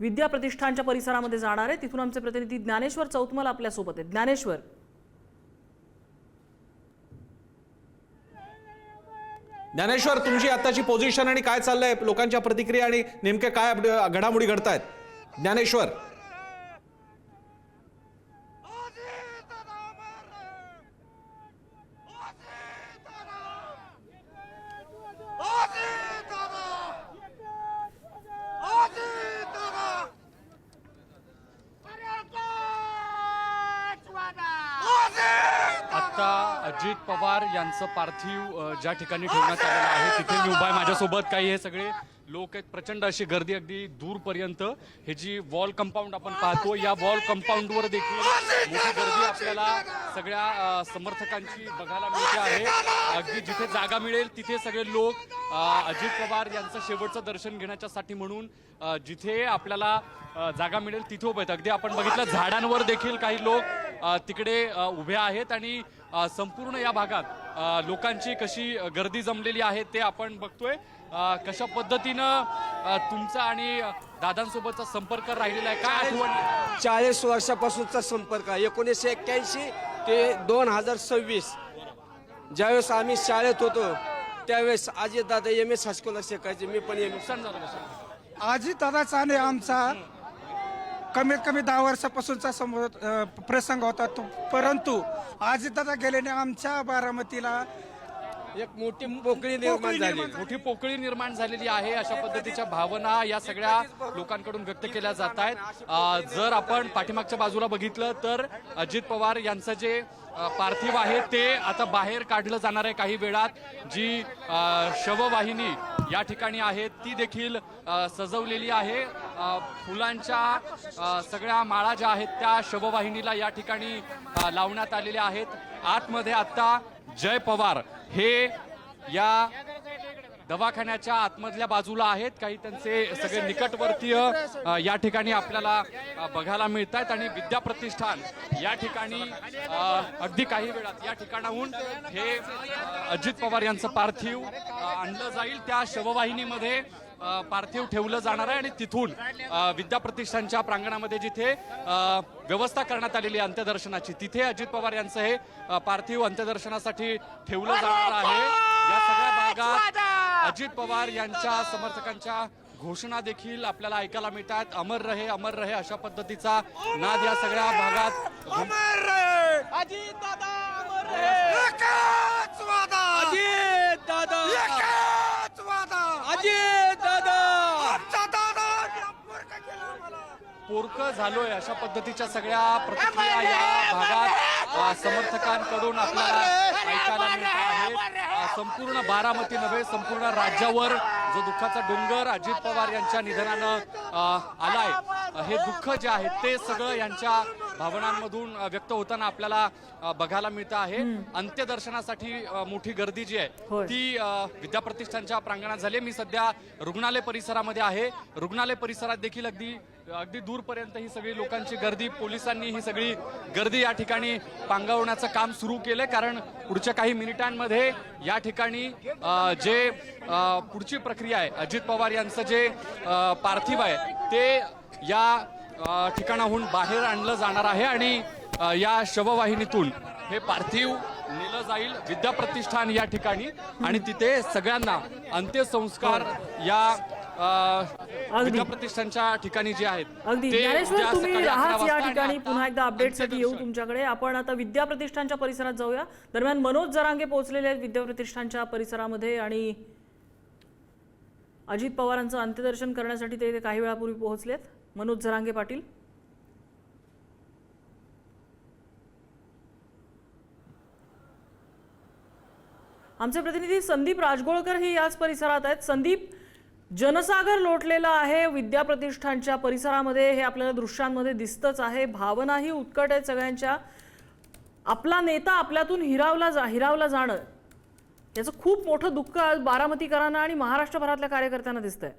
विद्या प्रतिष्ठानच्या परिसरामध्ये जाणार आहे. तिथून आमचे प्रतिनिधी ज्ञानेश्वर चौतमल आपल्यासोबत आहेत. ज्ञानेश्वर. ज्ञानेश्वर तुमची आताची पोझिशन आणि काय चाललंय? लोकांच्या प्रतिक्रिया आणि नेमक्या काय घडामोडी घडतायत? ज्ञानेश्वर. अजित पवार यांचं पार्थिव ज्या ठिकाणी ठेवण्यात आलेलं आहे तिथे मी उभा आहे. माझ्यासोबत काही हे सगळे लोक आहेत. प्रचंड अशी गर्दी अगदी दूरपर्यंत. हे जी वॉल कंपाऊंड आपण पाहतो या वॉल कंपाऊंडवर देखील मोठी गर्दी आपल्याला सगळ्या समर्थकांची बघायला मिळते आहे. अगदी जिथे जागा मिळेल तिथे सगळे लोक अजित पवार यांचं शेवटचं दर्शन घेण्याच्यासाठी म्हणून जिथे आपल्याला जागा मिळेल तिथे उभे आहेत. अगदी आपण बघितलं झाडांवर देखील काही लोक तिकडे अ, उभे आहेत आणि संपूर्ण या भागात लोकांची कशी गर्दी जमलेली आहे ते आपण बघतोय. कशा पद्धतीनं तुमचा आणि दादांसोबतचा संपर्क राहिलेला आहे? काय आठवण? चाळीस वर्षापासूनचा संपर्क आहे. एकोणीसशे एक्क्याऐंशी ते दोन हजार सव्वीस. ज्यावेळेस आम्ही शाळेत होतो त्यावेळेस आजी दादा एम एस हायस्कूलला शिकायचे मी पण एम नुकसान झालं कसं आजी दादाचा आणि आमचा कमीत कमी दहा वर्षापासूनचा समोर प्रसंग होता तो. परंतु आजी दादा गेल्याने आमच्या बारामतीला एक मोठी पोकळी निर्माण झाली. मोठी पोकळी निर्माण झालेली आहे अशा पद्धतीच्या भावना या सगळ्या लोकांकडून व्यक्त केल्या जात आहेत. जर आपण पाठीमागच्या बाजूला बघितलं तर अजित पवार यांचं जे पार्थिव आहे ते आता बाहेर काढलं जाणार आहे काही वेळात. जी शववाहिनी या ठिकाणी आहे ती देखील सजवलेली आहे. फुलांच्या सगळ्या माळा ज्या आहेत त्या शववाहिनीला या ठिकाणी लावण्यात आलेल्या आहेत. आतमध्ये आत्ता जय पवार हे या दवाखान्याच्या आतमधल्या बाजूला आहेत. काही त्यांचे सगळे निकटवर्तीय या ठिकाणी आपल्याला बघायला मिळत आहेत आणि विद्या प्रतिष्ठान या ठिकाणी अगदी काही वेळात या ठिकाणाहून हे अजित पवार यांचं पार्थिव आणलं जाईल त्या शववाहिनीमध्ये. पार्थिव ठेवलं जाणार आहे आणि तिथून अ, विद्या प्रतिष्ठानच्या प्रांगणामध्ये जिथे व्यवस्था करण्यात आलेली आहे अंत्यदर्शनाची तिथे अजित पवार यांचं हे पार्थिव अंत्यदर्शनासाठी ठेवलं जाणार आहे. या सगळ्या भागात अजित पवार! यांच्या समर्थकांच्या घोषणा देखील आपल्याला ऐकायला मिळतात. अमर रहे अमर रहे अशा पद्धतीचा नाद या सगळ्या भागात पोरकं झालोय अशा पद्धतीच्या सगळ्या प्रतिक्रिया या भागात समर्थकांकडून आपल्याला ऐकायला मिळत आहेत संपूर्ण बारामती नव्हे संपूर्ण राज्यावर जो दुःखाचा डोंगर अजित पवार यांच्या निधनानं आलाय. हे दुःख जे आहे ते सगळं यांच्या भावनांमधून व्यक्त होताना आपल्याला बघायला मिळतं आहे. अंत्यदर्शनासाठी मोठी गर्दी जी आहे. ती अ, विद्या प्रतिष्ठानच्या प्रांगणात झाली मी सध्या रुग्णालय परिसरामध्ये आहे. रुग्णालय परिसरात देखील अगदी अगदी दूरपर्यंत ही सगळी लोकांची गर्दी पोलिसांनी ही सगळी गर्दी या ठिकाणी पांगवण्याचं काम सुरू केलंय. कारण पुढच्या काही मिनिटांमध्ये या ठिकाणी जे पुढची प्रक्रिया आहे अजित पवार यांचं जे पार्थिव आहे ते या ठिकाणाहून बाहेर आणलं जाणार आहे आणि या शववाहिनीतून हे पार्थिव नेलं जाईल विद्या प्रतिष्ठान या ठिकाणी. आणि तिथे सगळ्यांना अंत्यसंस्कार या प्रतिष्ठानच्या ठिकाणी जे आहेत अगदी. ज्ञानेश्वर तुम्ही या ठिकाणी. पुन्हा एकदा अपडेटसाठी येऊ. तुमच्याकडे. आपण आता विद्या प्रतिष्ठानच्या परिसरात जाऊया. दरम्यान मनोज जरांगे पोहोचलेले आहेत विद्या प्रतिष्ठानच्या परिसरामध्ये आणि अजित पवारांचं अंत्यदर्शन करण्यासाठी ते ते काही वेळापूर्वी पोहोचलेत. मनोज झरांगे पाटील. आमचे प्रतिनिधी संदीप राजगोळकर हे याच परिसरात आहेत. संदीप जनसागर लोटलेला आहे विद्या प्रतिष्ठानच्या परिसरामध्ये हे आपल्याला दृश्यांमध्ये दिसतच आहे. भावनाही उत्कट आहेत सगळ्यांच्या. आपला नेता आपल्यातून हिरावला जा हिरावला जाणं याचं खूप मोठं दुःख आज बारामतीकरांना आणि महाराष्ट्रभरातल्या कार्यकर्त्यांना दिसतंय.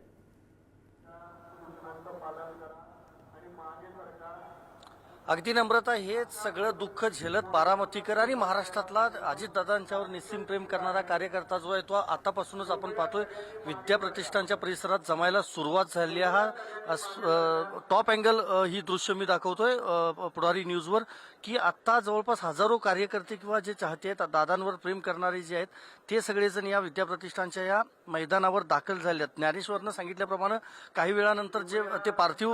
अगदी नम्रता हे सगळं दुःख झेलत बारामतीकर आणि महाराष्ट्रातला अजितदादांच्यावर निस्सीम प्रेम करणारा कार्यकर्ता जो आहे तो आतापासूनच आपण पाहतोय विद्या प्रतिष्ठानच्या परिसरात जमायला सुरुवात झाली आहे. हा टॉप अँगल ही दृश्य मी दाखवतोय पुढारी न्यूजवर की आत्ता जवळपास हजारो कार्यकर्ते किंवा जे चाहते आहेत दादांवर प्रेम करणारे जे आहेत ते सगळेजण या विद्याप्रतिष्ठानच्या या मैदानावर दाखल झाले आहेत ज्ञानेश्वरनं सांगितल्याप्रमाणे काही वेळानंतर जे ते पार्थिव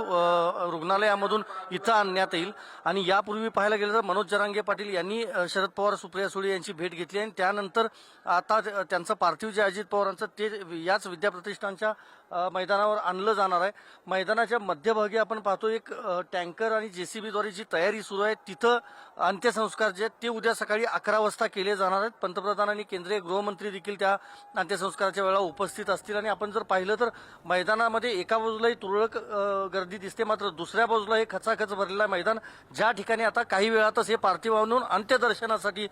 रुग्णालयामधून इथं आणण्यात येईल. आणि यापूर्वी पाहायला गेलं तर मनोज जरांगे पाटील यांनी शरद पवार सुप्रिया सुळे यांची भेट घेतली आणि त्यानंतर आता त्यांचं पार्थिव जे अजित पवारांचं ते याच विद्याप्रतिष्ठानच्या मैदानावर आणलं जाणार आहे. मैदानाच्या मध्यभागी आपण पाहतो एक टँकर आणि जेसीबीद्वारे जी तयारी सुरू आहे तिथं अंत्यसंस्कार जे आहेत ते उद्या सकाळी अकरा वाजता केले जाणार आहेत. पंतप्रधान आणि केंद्रीय गृहमंत्री देखील त्या अंत्यसंस्काराच्या वेळा उपस्थित असतील. आणि आपण जर पाहिलं तर मैदानामध्ये एका बाजूलाही तुरळक गर्दी दिसते. मात्र दुसऱ्या बाजूला हे खचाखच भरलेलं मैदान ज्या ठिकाणी आता काही वेळातच हे पार्थिव आणून अंत्यदर्शनासाठी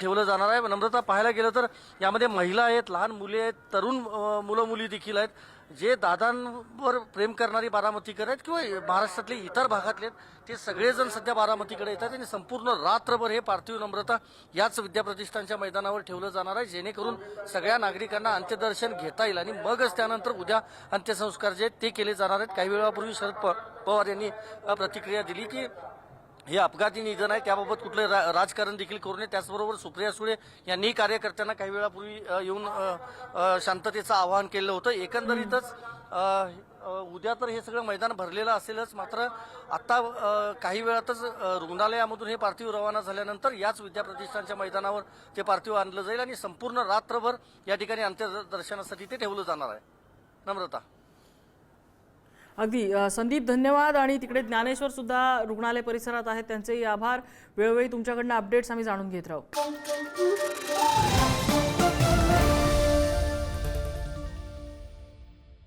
ठेवलं जाणार आहे. नम्रता पाहायला गेलं तर यामध्ये महिला आहेत लहान मुले आहेत तरुण मुलं मुली देखील आहेत. जे दादांवर प्रेम करणारी बारामतीकर आहेत किंवा महाराष्ट्रातले इतर भागातले आहेत ते सगळेजण सध्या बारामतीकडे येतात आणि संपूर्ण रात्रभर हे पार्थिव नम्रता याच विद्याप्रतिष्ठानच्या मैदानावर ठेवलं जाणार आहे जेणेकरून सगळ्या नागरिकांना अंत्यदर्शन घेता येईल आणि मगच त्यानंतर उद्या अंत्यसंस्कार जे आहेत ते केले जाणार आहेत. काही वेळापूर्वी शरद प- पवार यांनी प्रतिक्रिया दिली की हे अपघाती निधन आहे. त्याबाबत कुठलं रा- राजकारण देखील करू नये. त्याचबरोबर सुप्रिया सुळे यांनी कार्यकर्त्यांना काही वेळापूर्वी येऊन शांततेचं आवाहन केलं होतं. एकंदरीतच उद्या तर हे सगळं मैदान भरलेलं असेलच. मात्र आता काही वेळातच रुग्णालयामधून हे पार्थिव रवाना झाल्यानंतर याच विद्या प्रतिष्ठानच्या मैदानावर ते पार्थिव आणलं जाईल आणि संपूर्ण रात्रभर या ठिकाणी अंत्यदर्शनासाठी ते ठेवलं जाणार आहे. नम्रता. अगदी संदीप धन्यवाद. आणि तिकडे ज्ञानेश्वर सुद्धा रुग्णालय परिसरात आहेत. त्यांचेही आभार. वेळोवेळी तुमच्याकडनं अपडेट्स आम्ही जाणून घेत राहू.